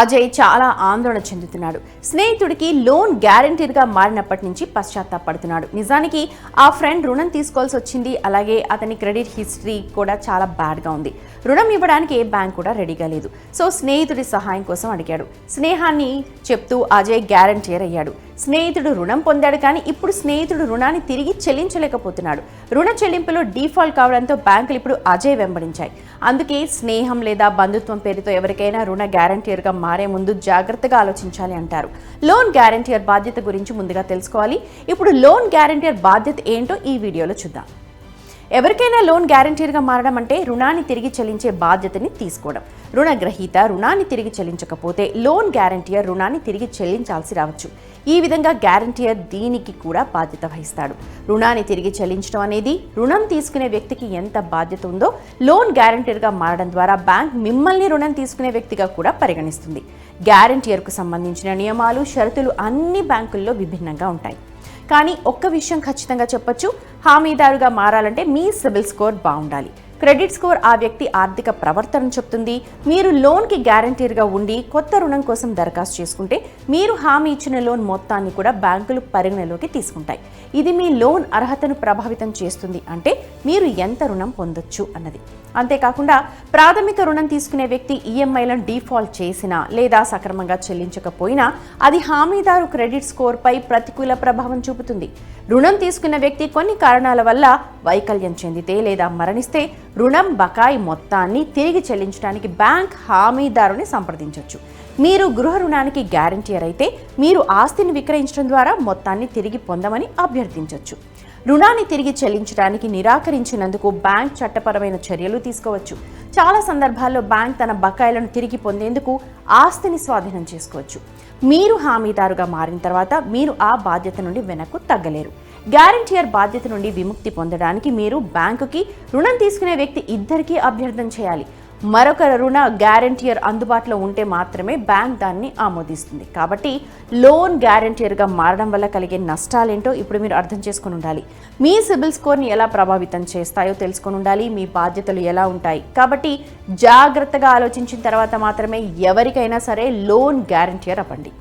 అజయ్ చాలా ఆందోళన చెందుతున్నాడు. స్నేహితుడికి లోన్ గ్యారంటీడ్గా మారినప్పటి నుంచి పశ్చాత్తాపడుతున్నాడు. నిజానికి ఆ ఫ్రెండ్ రుణం తీసుకోవాల్సి వచ్చింది. అలాగే అతని క్రెడిట్ హిస్టరీ కూడా చాలా బ్యాడ్గా ఉంది. రుణం ఇవ్వడానికి ఏ బ్యాంక్ కూడా రెడీగా లేదు. సో స్నేహితుడి సహాయం కోసం అడిగాడు. స్నేహాన్ని చెప్తూ అజయ్ గ్యారంటీర్ అయ్యాడు. స్నేహితుడు రుణం పొందాడు కానీ ఇప్పుడు స్నేహితుడు రుణాన్ని తిరిగి చెల్లించలేకపోతున్నాడు. రుణ చెల్లింపులో డిఫాల్ట్ కావడంతో బ్యాంకులు ఇప్పుడు అజయ్ వెంబడించాయి. అందుకే స్నేహం లేదా బంధుత్వం పేరుతో ఎవరికైనా రుణ గ్యారంటీర్గా మారే ముందు జాగ్రత్తగా ఆలోచించాలి అంటారు. లోన్ గ్యారంటీర్ బాధ్యత గురించి ముందుగా తెలుసుకోవాలి. ఇప్పుడు లోన్ గ్యారంటీర్ బాధ్యత ఏంటో ఈ వీడియోలో చూద్దాం. ఎవరికైనా లోన్ గ్యారంటీర్గా మారడం అంటే రుణాన్ని తిరిగి చెల్లించే బాధ్యతని తీసుకోవడం. రుణగ్రహీత రుణాన్ని తిరిగి చెల్లించకపోతే లోన్ గ్యారంటీయర్ రుణాన్ని తిరిగి చెల్లించాల్సి రావచ్చు. ఈ విధంగా గ్యారంటీయర్ దీనికి కూడా బాధ్యత వహిస్తాడు. రుణాన్ని తిరిగి చెల్లించడం అనేది రుణం తీసుకునే వ్యక్తికి ఎంత బాధ్యత ఉందో లోన్ గ్యారంటీర్గా మారడం ద్వారా బ్యాంక్ మిమ్మల్ని రుణం తీసుకునే వ్యక్తిగా కూడా పరిగణిస్తుంది. గ్యారంటీయర్కు సంబంధించిన నియమాలు షరతులు అన్ని బ్యాంకుల్లో విభిన్నంగా ఉంటాయి. కానీ ఒక్క విషయం ఖచ్చితంగా చెప్పొచ్చు. హామీదారుగా మారాలంటే మీ సిబిల్ స్కోర్ బాగుండాలి. క్రెడిట్ స్కోర్ ఆ వ్యక్తి ఆర్థిక ప్రవర్తన చెప్తుంది. మీరు లోన్కి గ్యారంటీర్గా ఉండి కొత్త రుణం కోసం దరఖాస్తు చేసుకుంటే మీరు హామీ ఇచ్చిన లోన్ మొత్తాన్ని కూడా బ్యాంకులు పరిగణలోకి తీసుకుంటాయి. ఇది మీ లోన్ అర్హతను ప్రభావితం చేస్తుంది అంటే మీరు ఎంత రుణం పొందొచ్చు అన్నది. అంతేకాకుండా ప్రాథమిక రుణం తీసుకునే వ్యక్తి ఈఎంఐలను డిఫాల్ట్ చేసినా లేదా సక్రమంగా చెల్లించకపోయినా అది హామీదారు క్రెడిట్ స్కోర్పై ప్రతికూల ప్రభావం చూపుతుంది. రుణం తీసుకున్న వ్యక్తి కొన్ని కారణాల వల్ల వైకల్యం చెందితే లేదా మరణిస్తే రుణం బకాయి మొత్తాన్ని తిరిగి చెల్లించడానికి బ్యాంక్ హామీదారుని సంప్రదించవచ్చు మీరు గృహ రుణానికి గ్యారంటీర్ అయితే మీరు ఆస్తిని విక్రయించడం ద్వారా మొత్తాన్ని తిరిగి పొందమని అభ్యర్థించవచ్చు రుణాన్ని తిరిగి చెల్లించడానికి నిరాకరించినందుకు బ్యాంక్ చట్టపరమైన చర్యలు తీసుకోవచ్చు. చాలా సందర్భాల్లో బ్యాంక్ తన బకాయిలను తిరిగి పొందేందుకు ఆస్తిని స్వాధీనం చేసుకోవచ్చు. మీరు హామీదారుగా మారిన తర్వాత మీరు ఆ బాధ్యత నుండి వెనక్కు తగ్గలేరు. గ్యారంటీయర్ బాధ్యత నుండి విముక్తి పొందడానికి మీరు బ్యాంకుకి రుణం తీసుకునే వ్యక్తి ఇద్దరికీ అభ్యర్థన చేయాలి. మరొక రుణ గ్యారంటీయర్ అందుబాటులో ఉంటే మాత్రమే బ్యాంక్ దాన్ని ఆమోదిస్తుంది. కాబట్టి లోన్ గ్యారంటీయర్గా మారడం వల్ల కలిగే నష్టాలేంటో ఇప్పుడు మీరు అర్థం చేసుకుని ఉండాలి. మీ సిబిల్ స్కోర్ని ఎలా ప్రభావితం చేస్తాయో తెలుసుకొని ఉండాలి. మీ బాధ్యతలు ఎలా ఉంటాయి? కాబట్టి జాగ్రత్తగా ఆలోచించిన తర్వాత మాత్రమే ఎవరికైనా సరే లోన్ గ్యారంటీయర్ అవ్వండి.